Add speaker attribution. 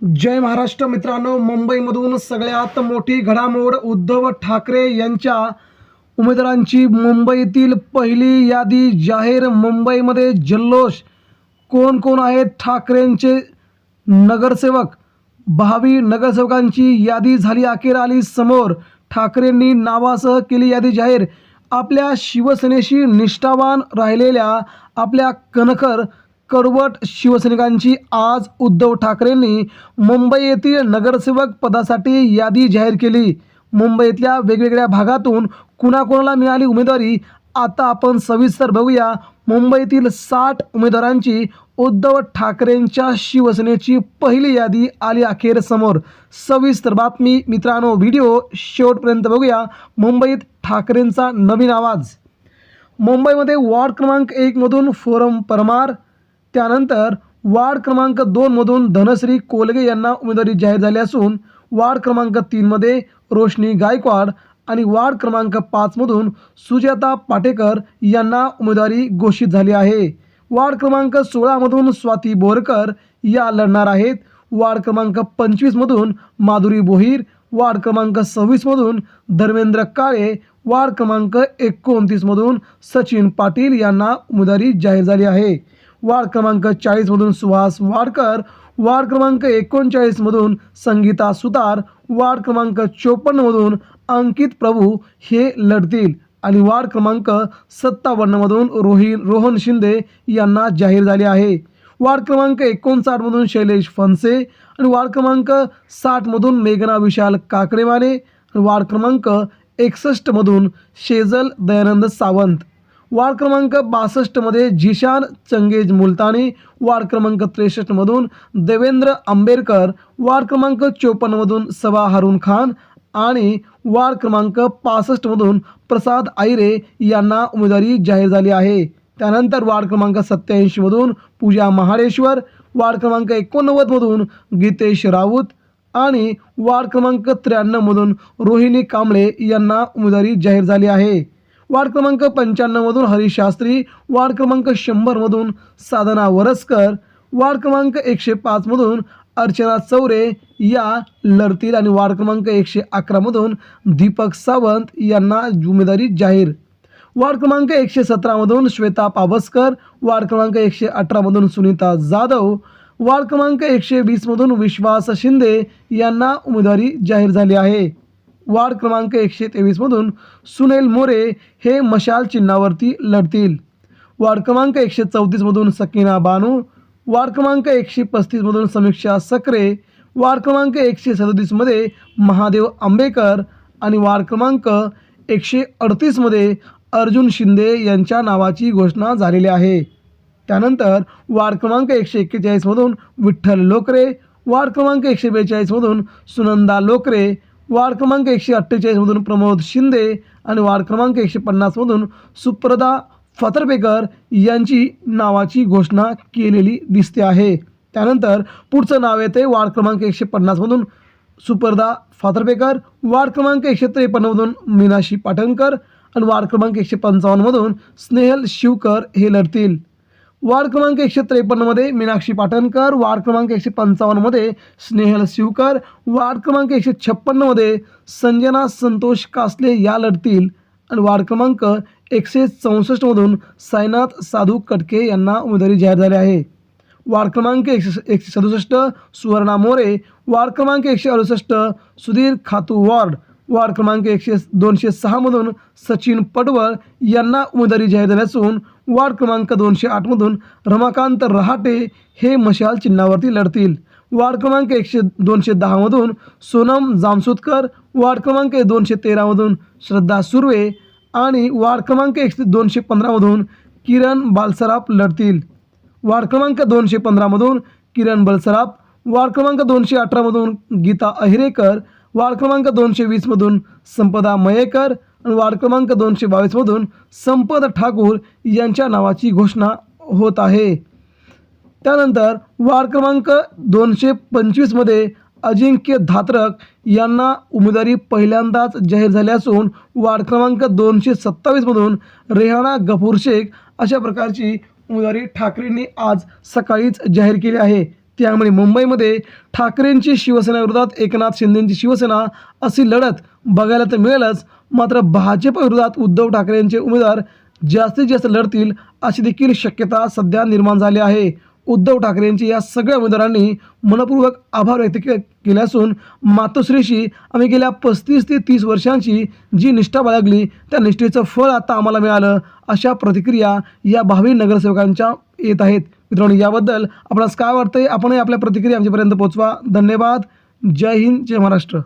Speaker 1: जय महाराष्ट्र मित्रांनो मुंबईमधून सगळ्यात मोठी घडामोड उद्धव ठाकरे यांच्या उमेदवारांची मुंबईतील पहिली यादी जाहीर. मुंबईमध्ये जल्लोष कोण कोण आहेत ठाकरेंचे नगरसेवक? भावी नगरसेवकांची यादी झाली अखेर आली समोर. ठाकरेंनी नावासह केली यादी जाहीर. आपल्या शिवसेनेशी निष्ठावान राहिलेल्या आपल्या कणखर कडवट शिवसैनिकांची आज उद्धव ठाकरेंनी मुंबई येथील नगरसेवक पदासाठी यादी जाहीर केली. मुंबईतल्या वेगवेगळ्या भागातून कुणाकुणाला मिळाली उमेदवारी आता आपण सविस्तर बघूया. मुंबईतील साठ उमेदवारांची उद्धव ठाकरेंच्या शिवसेनेची पहिली यादी आली अखेर समोर सविस्तर बातमी मित्रांनो व्हिडिओ शेवटपर्यंत बघूया. मुंबईत ठाकरेंचा नवीन आवाज. मुंबईमध्ये वॉर्ड क्रमांक एकमधून फोरम परमार त्यानंतर वार्ड क्रमांक दोनमधून धनश्री कोलगे यांना उमेदवारी जाहीर झाली असून वार्ड क्रमांक तीनमध्ये रोशनी गायकवाड आणि वार्ड क्रमांक पाचमधून सुजाता पाटेकर यांना उमेदवारी घोषित झाली आहे. वार्ड क्रमांक सोळामधून स्वाती बोरकर या लढणार आहेत. वार्ड क्रमांक पंचवीसमधून माधुरी बोहीर वार्ड क्रमांक सव्वीसमधून धर्मेंद्र काळे वार्ड क्रमांक एकोणतीसमधून सचिन पाटील यांना उमेदवारी जाहीर झाली आहे. वार्ड क्रमांक चाळीसमधून सुहास वाडकर वार्ड क्रमांक एकोणचाळीसमधून संगीता सुतार वार्ड क्रमांक चोपन्नमधून अंकित प्रभू हे लढतील आणि वार्ड क्रमांक सत्तावन्नमधून रोही रोहन शिंदे यांना जाहीर झाले आहे. वार्ड क्रमांक एकोणसाठमधून शैलेश फनसे आणि वार्ड क्रमांक साठमधून मेघना विशाल काकडेवाने वार्ड क्रमांक एकसष्टमधून शेजल दयानंद सावंत. वार्ड क्रमांक बासष्टमध्ये झिशान चंगेज मुलतानी वार्ड क्रमांक त्रेसष्टमधून देवेंद्र आंबेडकर वार्ड क्रमांक चोपन्नमधून सबा हारून खान आणि वार्ड क्रमांक पासष्टमधून प्रसाद आयरे यांना उमेदवारी जाहीर झाली आहे. त्यानंतर वार्ड क्रमांक सत्याऐंशीमधून पूजा महाडेश्वर वार्ड क्रमांक एकोणनव्वदमधून गीतेश राऊत आणि वार्ड क्रमांक त्र्याण्णवमधून रोहिणी कांबळे यांना उमेदवारी जाहीर झाली आहे. वार्ड क्रमांक पंच्याण्णवमधून हरीश शास्त्री वार्ड क्रमांक शंभरमधून साधना वरसकर वार्ड क्रमांक एकशे पाचमधून अर्चना चौरे या लढतील आणि वार्ड क्रमांक एकशे अकरामधून दीपक सावंत यांना उमेदवारी जाहीर. वार्ड क्रमांक एकशे सतरामधून श्वेता पाबसकर वार्ड क्रमांक एकशे अठरामधून सुनीता जाधव वार्ड क्रमांक एकशे वीसमधून विश्वास शिंदे यांना उमेदवारी जाहीर झाली आहे. वार्ड क्रमांक एकशे तेवीसमधून सुनील मोरे हे मशाल चिन्हावरती लढतील. वार्ड क्रमांक एकशे चौतीसमधून सकीना बानू वार्ड क्रमांक एकशे पस्तीसमधून समीक्षा सकरे वार्ड क्रमांक एकशे सदतीसमध्ये महादेव आंबेकर आणि वार्ड क्रमांक एकशे अडतीसमध्ये अर्जुन शिंदे यांच्या नावाची घोषणा झालेली आहे. त्यानंतर वार्ड क्रमांक एकशे एक्केचाळीसमधून विठ्ठल लोकरे वार्ड क्रमांक एकशे बेचाळीसमधून सुनंदा लोकरे वार्ड क्रमांक एकशे अठ्ठेचाळीसमधून प्रमोद शिंदे आणि वार्ड क्रमांक एकशे पन्नासमधून सुप्रदा फतरपेकर यांची नावाची घोषणा केलेली दिसते आहे. त्यानंतर पुढचं नाव येते वार्ड क्रमांक एकशे पन्नासमधून सुप्रदा फातर्पेकर वार्ड क्रमांक एकशे त्रेपन्नमधून मीनाशी पाटणकर आणि वार्ड क्रमांक एकशे पंचावन्नमधून स्नेहल शिवकर हे लढतील. वार्ड क्रमांक एकशे त्रेपन्नमध्ये मीनाक्षी पाटणकर वार्ड क्रमांक एकशे पंचावन्नमध्ये स्नेहल शिवकर वार्ड क्रमांक एकशे छप्पन्नमध्ये संजना संतोष कासले या लढतील. आणि वार्ड क्रमांक एकशे चौसष्टमधून साईनाथ साधू कटके यांना उमेदवारी जाहीर झाली आहे. वार्ड क्रमांक एकशे एकशे सदुसष्ट सुवर्णा मोरे वार्ड क्रमांक एकशे अडुसष्ट सुधीर खातू वॉर्ड वार्ड क्रमांक एकशे दोनशे सहामधून सचिन पडवळ यांना उमेदवारी जाहीर झाली असून वार्ड क्रमांक दोनशे आठमधून रमाकांत रहाटे हे मशाल चिन्हावरती लढतील. वार्ड क्रमांक एकशे दोनशे दहामधून सोनम जामसुदकर वार्ड क्रमांक दोनशे तेरामधून श्रद्धा सुर्वे आणि वार्ड क्रमांक एकशे दोनशे पंधरामधून किरण बालसराफ लढतील. वार्ड क्रमांक दोनशे पंधरामधून किरण बलसराप वार्ड क्रमांक दोनशे अठरामधून गीता अहिरेकर वार्ड क्रमांक दोनशे वीसमधून संपदा मयेकर आणि वार्ड क्रमांक दोनशे बावीसमधून संपद ठाकूर यांच्या नावाची घोषणा होत आहे. त्यानंतर वार्ड क्रमांक दोनशे पंचवीसमध्ये अजिंक्य धात्रक यांना उमेदवारी पहिल्यांदाच जाहीर झाली असून वार्ड क्रमांक दोनशे सत्तावीसमधून रेहाना गफूर शेख अशा प्रकारची उमेदवारी ठाकरेंनी आज सकाळीच जाहीर केली आहे. त्यामुळे मुंबईमध्ये ठाकरेंची शिवसेनेविरोधात एकनाथ शिंदेंची शिवसेना अशी लढत बघायला तर मिळेलच. मात्र भाजप विरोधात उद्धव ठाकरेंचे उमेदवार जास्तीत जास्त लढतील अशी देखील शक्यता सध्या निर्माण झाली आहे. उद्धव ठाकरेंची या सगळ्या उमेदवारांनी मनपूर्वक आभार व्यक्त केले असून मातोश्रीशी आम्ही गेल्या पस्तीस ते तीस वर्षांची जी निष्ठा बाळगली त्या निष्ठेचं फळ आता आम्हाला मिळालं अशा प्रतिक्रिया या भावी नगरसेवकांच्या येत आहेत. मित्रांनो याबद्दल आपणास काय वाटतंय? आपणही आपल्या प्रतिक्रिया आमच्यापर्यंत पोहोचवा धन्यवाद. जय हिंद जय महाराष्ट्र.